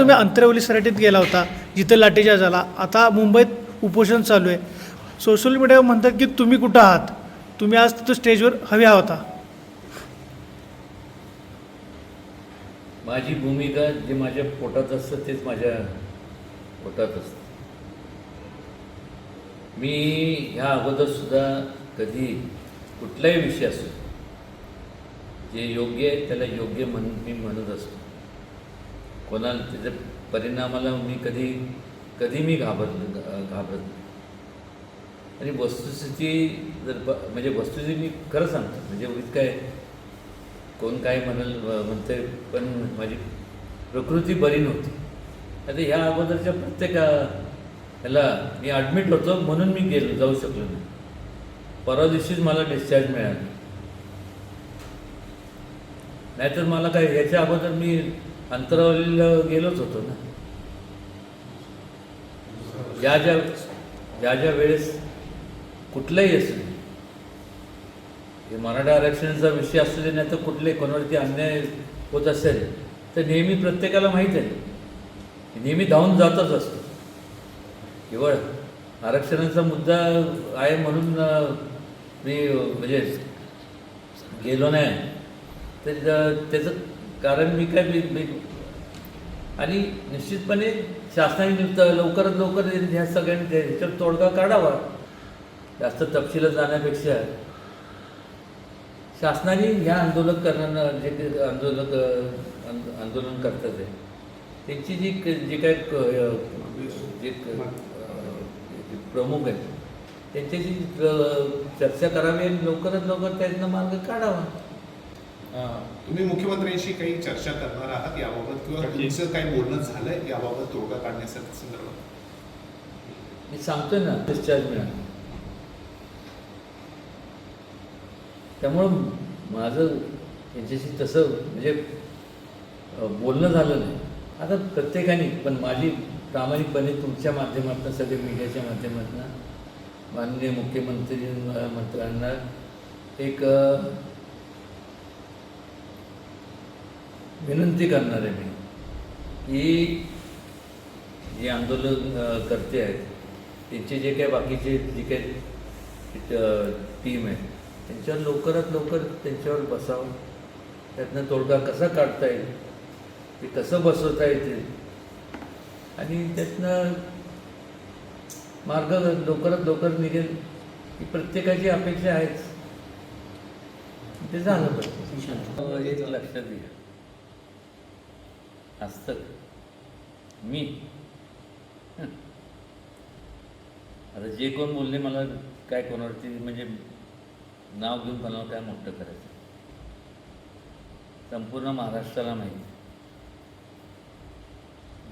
तुम्ही अंतरवली सराटीत गेला होता जिथं लाठीचार्ज झाला. आता मुंबईत उपोषण चालू आहे. सोशल मीडियावर म्हणतात की तुम्ही कुठं आहात? तुम्ही आज तिथं स्टेजवर हव्या होता माझी भूमिका जे माझ्या पोटात असतं तेच माझ्या पोटात असतं. मी ह्या अगोदरसुद्धा कधी कुठलाही विषय असो जे योग्य आहे त्याला योग्य म्हण मी म्हणत असतो. कोणाला त्याच्या परिणामाला मी कधी कधी मी घाबरत घाबरत नाही. आणि वस्तुस्थिती जर प म्हणजे वस्तुस्थिती मी खरं सांगतो म्हणजे उगीच काय कोण काय म्हणाल म्हणते पण माझी प्रकृती बरी नव्हती. आता ह्या अगोदरच्या प्रत्येक ह्याला मी ॲडमिट होतो म्हणून मी गेलो जाऊ शकलो नाही. परवा दिवशीच मला डिस्चार्ज मिळाला. नाहीतर मला काय ह्याच्या अगोदर मी अंतरावलीला गेलोच होतो ना. ज्या ज्या ज्या ज्या वेळेस कुठलाही असू हे मराठा आरक्षणाचा विषय असू दे नाही तर कुठले कोणावरती अन्याय होत असेल तर नेहमी प्रत्येकाला माहीत आहे. नेहमी धावून जातच असतो. केवळ आरक्षणाचा मुद्दा आहे म्हणून मी म्हणजे गेलो नाही. तर त्याचं कारण मी काय मी मी आणि निश्चितपणे शासनाने लवकरात लवकर ह्या सगळ्यांनी ह्याच्यावर तोडगा काढावा. जास्त तपशिलात जाण्यापेक्षा शासनाने ह्या आंदोलन करणारा जे आंदोलक आंदोलन करतात आहे त्यांची जी जे काय जे प्रमुख आहेत त्यांच्याशी चर्चा करावी आणि लवकरात लवकर त्यांना मार्ग काढावा. तुम्ही मुख्यमंत्र्यांशी काही चर्चा करणार आहात याबाबत किंवा तुमचं काही बोलणं झालंय याबाबत तोडगा काढण्यासाठी संदर्भात? मी सांगतोय ना डिस्चार्ज मिळाला. त्यामुळं माझं यांच्याशी तसं म्हणजे बोलणं झालं नाही. आता प्रत्येकाने पण माझी प्रामाणिकपणे तुमच्या माध्यमातून सगळे मीडियाच्या माध्यमातून माननीय मुख्यमंत्री मंत्र्यांना एक विनंती करणार आहे मी की जे आंदोलन करते आहेत त्यांचे जे काही बाकीचे जे काही टीम आहे त्यांच्यावर लवकरात लवकर त्यांच्यावर बसावं. त्यातनं तोडगा कसा काढता येईल? ते कसं बसवता येते आणि त्यातनं मार्ग लवकरात लवकर निघेल ही प्रत्येकाची अपेक्षा आहेच. ते झालं पाहिजे. एक लक्षात घ्या. असतं. मी? आता जे कोण बोलले मला काय कोणावरती म्हणजे नाव घेऊन कोणावर काय मोठं करायचं? संपूर्ण महाराष्ट्राला माहीत.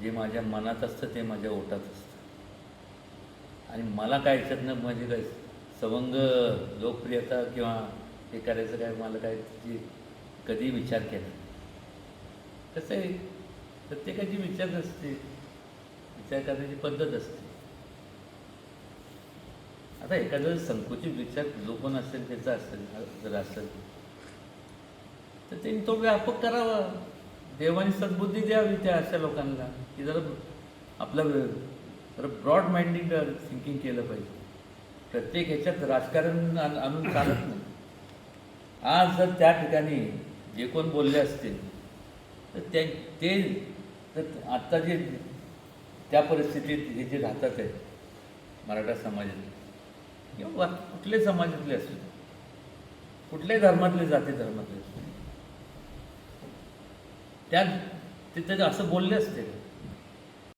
जे माझ्या मनात असतं ते माझ्या ओटात असतं. आणि मला काय याच्यातनं म्हणजे काय सवंग लोकप्रियता किंवा हे करायचं काय मला काय कधी विचार केला कसं आहे? प्रत्येकाची विचार असते विचार करण्याची पद्धत असते. आता एखादा संकुचित विचार जो कोण असेल त्याचा असेल जर असेल तर त्यांनी तो व्यापक करावा. देवाने सद्बुद्धी द्यावी त्या अशा लोकांना की जरा आपलं जरा ब्रॉड माइंडिंग थिंकिंग केलं पाहिजे. प्रत्येक ह्याच्यात राजकारण आणून चालत नाही. आज जर त्या ठिकाणी जे कोण बोलले असतील तर ते तर आत्ता जे त्या परिस्थितीत हे जे राहतात आहे मराठा समाजातले किंवा कुठले समाजातले असू कुठल्याही धर्मातले जाती धर्मातले असू त्या त्या तिथे असं बोलले असते.